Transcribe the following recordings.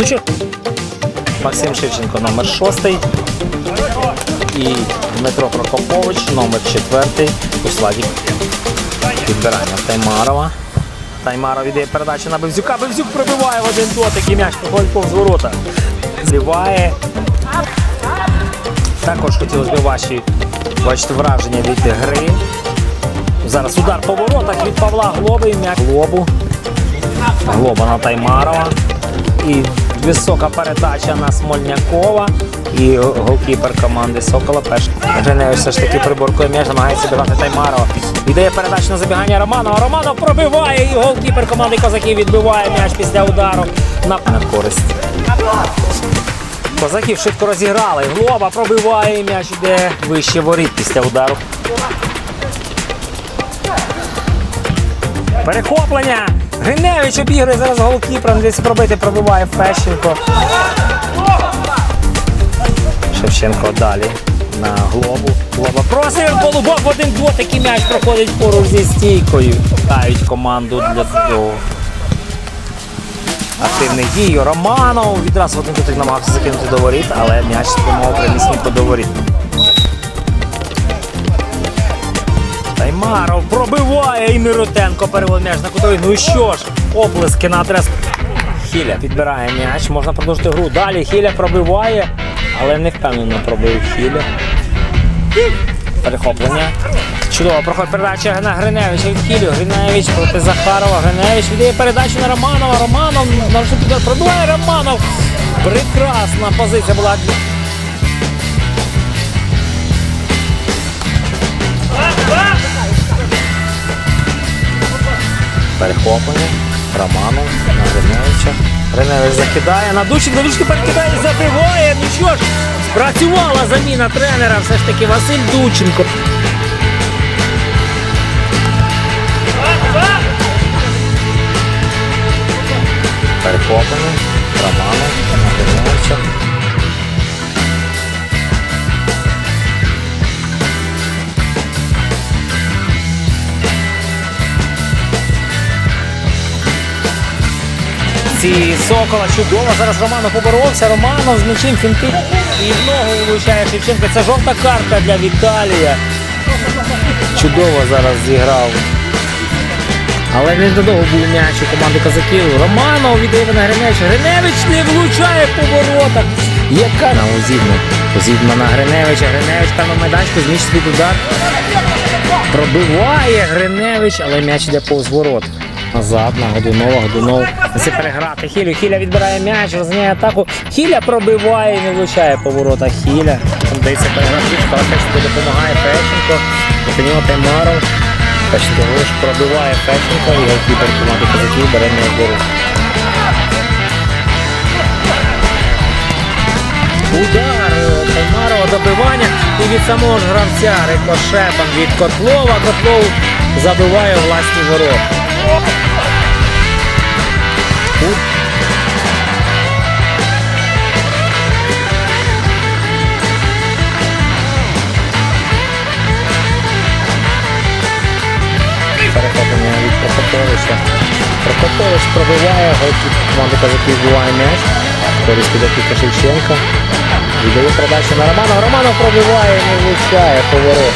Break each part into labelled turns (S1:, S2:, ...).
S1: Ну що? Максим Шевченко номер 6 і Дмитро Прокопович номер 4 у складі підбирання Таймарова. Таймаров віддає передачу на Бевзюка. Бевзюк пробиває в один дотик і м'яч проходить повз ворота. Зливає. Також хотілося б ваші бачити враження від гри. Зараз удар по воротах від Павла Глоби м'яч Глобу. Глоба на Таймарова. І висока передача на Смольнякова. І голкіпер команди Сокола перший. Гриневич все ж таки приборкує м'яч, намагається бігати Таймарова. Віддає передачу на забігання Романова. Романов пробиває і голкіпер команди Козаків відбиває м'яч після удару на користь. Козаків швидко розіграли. Глоба пробиває м'яч іде вище воріт після удару. Перехоплення! Гриневич обігрує зараз голкіпера, десь пробити, пробиває Фещенко. Шевченко далі на глобу. Глоба просить Голубок в один дотик і м'яч проходить поруч зі стійкою. Дають команду для цього. Активних дій. Романов відразу один дотик намагався закинути до воріт, але м'яч спрямував прямісінько до воріт. Таймаров пробиває і Миротенко переводить м'яч на кутовий. Ну і що ж, оплески на адрес. Хіля підбирає м'яч, можна продовжити гру. Далі Хіля пробиває, але не впевнено пробив Хіля. Перехоплення. Чудово, проходить передача на Гриневича від Хілю. Гриневич проти Захарова. Гриневич віддає передачу на Романова. Романов на підбір пробиває Романов. Прекрасна позиція була. Перехоплення. Романом Гриневича. Гриневич закидає. На Дученко Дученко перекидає, забиває. Ну що ж, спрацювала заміна тренера. Все ж таки Василь Дученко. Перехоплення. Ці Сокола чудово. Зараз Романов поборовся. Романов з м'ячем фінти. І в ногу влучає Шевченка. Це жовта картка для Віталія. Чудово зараз зіграв. Але не додовго був м'яч у команди козаків. Романов віддає на Гриневич. Гриневич не влучає по воротах. Яка на Озідну. Озідна на Гриневича. Гриневич там на майданчику зміщить під удар. Пробиває Гриневич, але м'яч йде повз ворот. Назад на Годунова, Годунов. Це переграти. Хілю. Хіля відбирає м'яч, розганяє атаку. Хіля пробиває і не влучає по воротах Хіля. Там дається переграти. Фещенко допомагає Фещенко. Оцінював Таймаров. Фещенко лиш пробиває Фещенко і голкіпер команди козаків бере до рук. Удар Таймарова добивання і від самого ж гравця рикошетом від Котлова. Котлов забиває власні ворота. Тут від Прокоповича. Прокопович пробиває, голкіп команди козаків збиває м'яч. Користь піде кілька Шевченка. Віддає передачу на Романова. Романов пробиває не влучає поворот.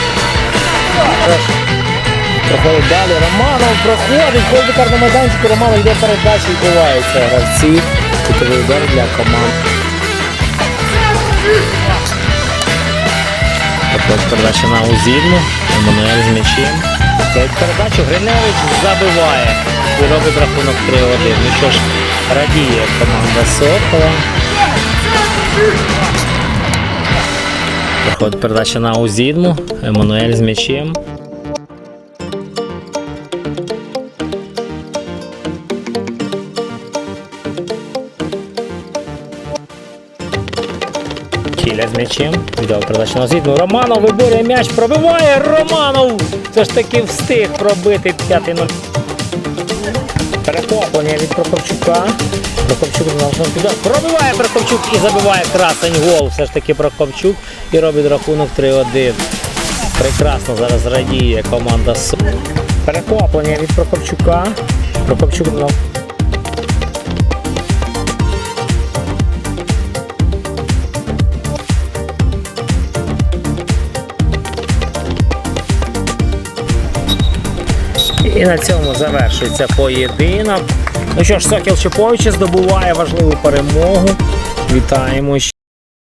S1: Проходить далі. Романов проходить. Гол карного майданчику. Романов йде передачу і вбивається. Гравці. Кутовий удар для команд. Проходить передача на Узідну. Еммануель з м'ячем. Передачу. Гриневич забиває. І робить рахунок 3-1. Ну що ж, радіє команда Сокола. Проходить передача на Узідну. Еммануель з м'ячем. Кіля з м'ячем. Віддав передачу Узідну. Романов виборює м'яч, пробиває. Романов все ж таки встиг пробити 5-0. Перехоплення від Прокопчука. Прокопчук піде. Пробиває Прокопчук і забиває красень гол. Все ж таки Прокопчук і робить рахунок 3-1. Прекрасно зараз радіє команда С. Перехоплення від Прокопчука. Прокопчук І на цьому завершується поєдинок. Ну що ж, Сокіл Чеповича здобуває важливу перемогу. Вітаємо.